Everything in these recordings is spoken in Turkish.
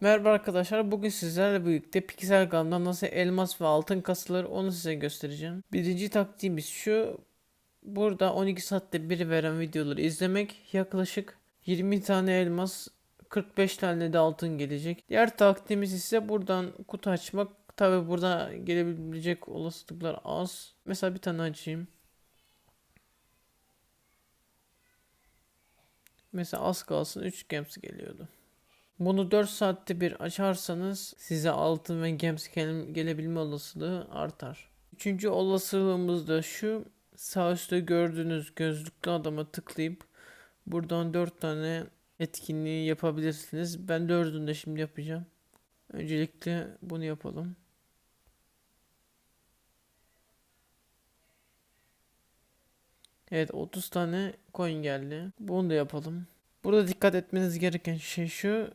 Merhaba arkadaşlar. Bugün sizlerle birlikte Pixelgun'da nasıl elmas ve altın kasılır onu size göstereceğim. Birinci taktiğimiz şu. Burada 12 saatte bir veren videoları izlemek. Yaklaşık 20 tane elmas 45 tane de altın gelecek. Diğer taktiğimiz ise buradan kutu açmak. Tabi burada gelebilecek olasılıklar az. Mesela bir tane açayım. Mesela az kalsın 3 gems geliyordu. Bunu 4 saatte bir açarsanız size altın ve gems gele- gelebilme olasılığı artar. Üçüncü olasılığımız da şu. Sağ üstte gördüğünüz gözlüklü adama tıklayıp buradan 4 tane etkinliği yapabilirsiniz. Ben dördünü de şimdi yapacağım. Öncelikle bunu yapalım. Evet 30 tane coin geldi. Bunu da yapalım. Burada dikkat etmeniz gereken şey şu.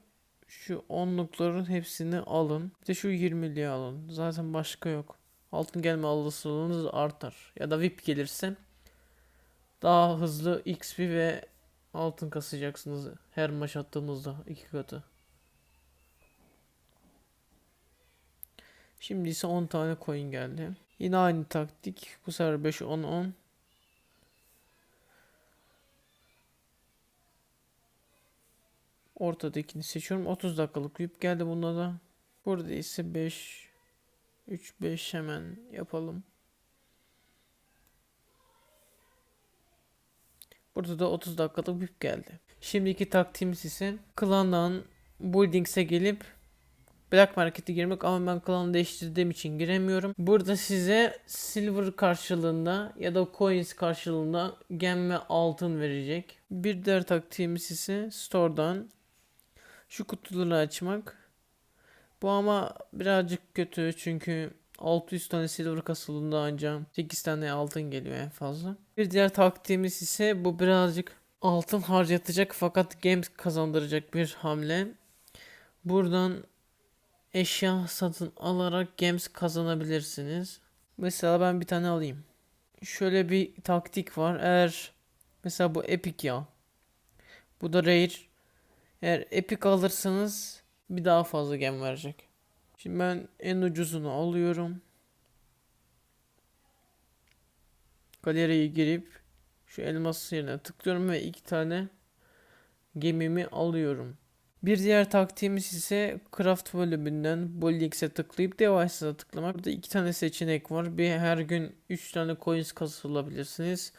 Şu onlukların hepsini alın. Bir de şu 20'liği alın. Zaten başka yok. Altın gelme olasılığınız artar. Ya da VIP gelirse daha hızlı XP ve altın kasacaksınız her maç attığınızda iki katı. Şimdi ise 10 tane coin geldi. Yine aynı taktik. Bu sefer 5 10 10. Ortadakini seçiyorum. 30 dakikalık VIP geldi bunda da. Burada ise 5 3 5 hemen yapalım. Burada da 30 dakikalık VIP geldi. Şimdiki taktiğimiz ise klandan Buildings'e gelip Black Market'e girmek ama ben klanı değiştirdiğim için giremiyorum. Burada size silver karşılığında ya da coins karşılığında gem ve altın verecek. Bir diğer taktiğimiz ise store'dan şu kutuları açmak. Bu ama birazcık kötü çünkü 600 tane silver kasılığında ancak 8 tane altın geliyor en fazla. Bir diğer taktiğimiz ise bu birazcık altın harcatacak fakat games kazandıracak bir hamle. Buradan eşya satın alarak games kazanabilirsiniz. Mesela ben bir tane alayım. Şöyle bir taktik var. Eğer mesela bu epic ya. Bu da rare. Eğer epic alırsanız bir daha fazla gem verecek. Şimdi ben en ucuzunu alıyorum. Galeriye girip şu elmas yerine tıklıyorum ve iki tane gemimi alıyorum. Bir diğer taktiğimiz ise craft bölümünden Bullix'e tıklayıp device'a tıklamak. Burada iki tane seçenek var. Bir her gün 3 tane coins kasılabilirsiniz.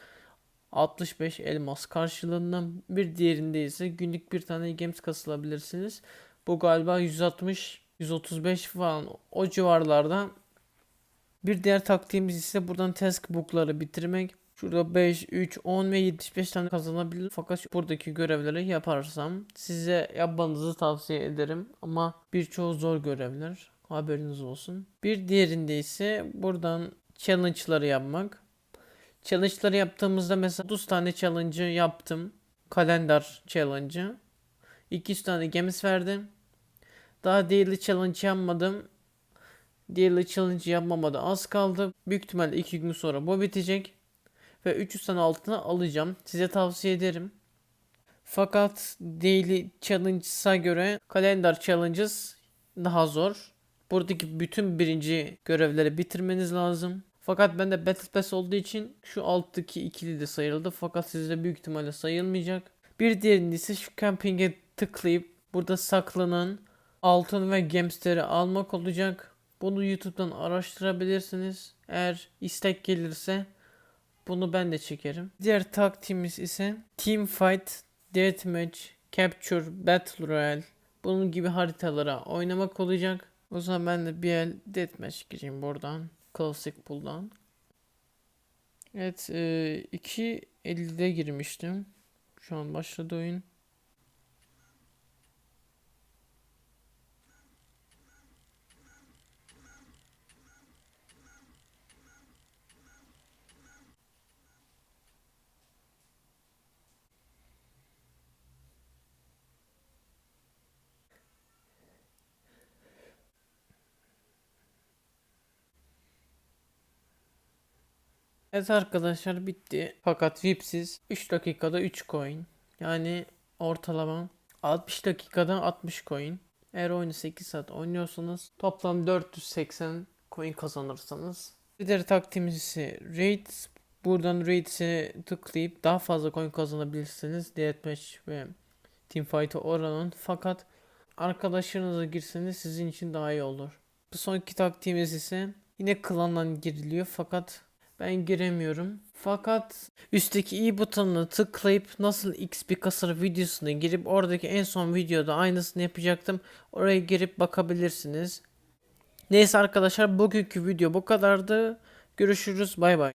65 elmas karşılığında bir diğerinde ise günlük bir tane gems kasılabilirsiniz. Bu galiba 160 135 falan o civarlarda. Bir diğer taktiğimiz ise buradan task book'ları bitirmek. Şurada 5, 3, 10 ve 75 tane kazanabilir. Fakat buradaki görevleri yaparsam size yapmanızı tavsiye ederim. Ama birçoğu zor görevler. Haberiniz olsun. Bir diğerinde ise buradan challenge'ları yapmak. Challenge'ları yaptığımızda mesela 30 tane challenge'ı yaptım. Kalender challenge'ı. 200 tane gems verdim. Daha daily challenge yapmadım. Daily challenge yapmama da az kaldı. Büyük ihtimalle 2 gün sonra bu bitecek. Ve 300 tane altına alacağım. Size tavsiye ederim. Fakat daily challenges'a göre kalender challenges daha zor. Buradaki bütün birinci görevleri bitirmeniz lazım. Fakat bende Battle Pass olduğu için şu alttaki ikili de sayıldı. Fakat sizde büyük ihtimalle sayılmayacak. Bir diğerinde ise şu camping'e tıklayıp burada saklanan altın ve gemsleri almak olacak. Bunu YouTube'dan araştırabilirsiniz. Eğer istek gelirse bunu ben de çekerim. Diğer taktiğimiz ise Team Fight, Deathmatch, Capture, Battle Royale bunun gibi haritalara oynamak olacak. O zaman ben de bir el Deathmatch gireyim buradan. Classic Pool'dan. Evet e, 2.50'de girmiştim. Şu an başladı oyun. Evet arkadaşlar bitti. Fakat VIP'siz 3 dakikada 3 coin. Yani ortalama 60 dakikada 60 coin. Eğer oyunu 8 saat oynuyorsanız toplam 480 coin kazanırsanız. Bir diğer taktiğimiz ise Raid. Buradan Raid'e tıklayıp daha fazla coin kazanabilirsiniz. Deathmatch ve Teamfight'a oranın. Fakat arkadaşlarınıza girseniz sizin için daha iyi olur. Bu sonraki taktiğimiz ise yine klandan giriliyor fakat ben giremiyorum. Fakat üstteki i butonuna tıklayıp nasıl XP kasar videosuna girip oradaki en son videoda aynısını yapacaktım. Oraya girip bakabilirsiniz. Neyse arkadaşlar bugünkü video bu kadardı. Görüşürüz bay bay.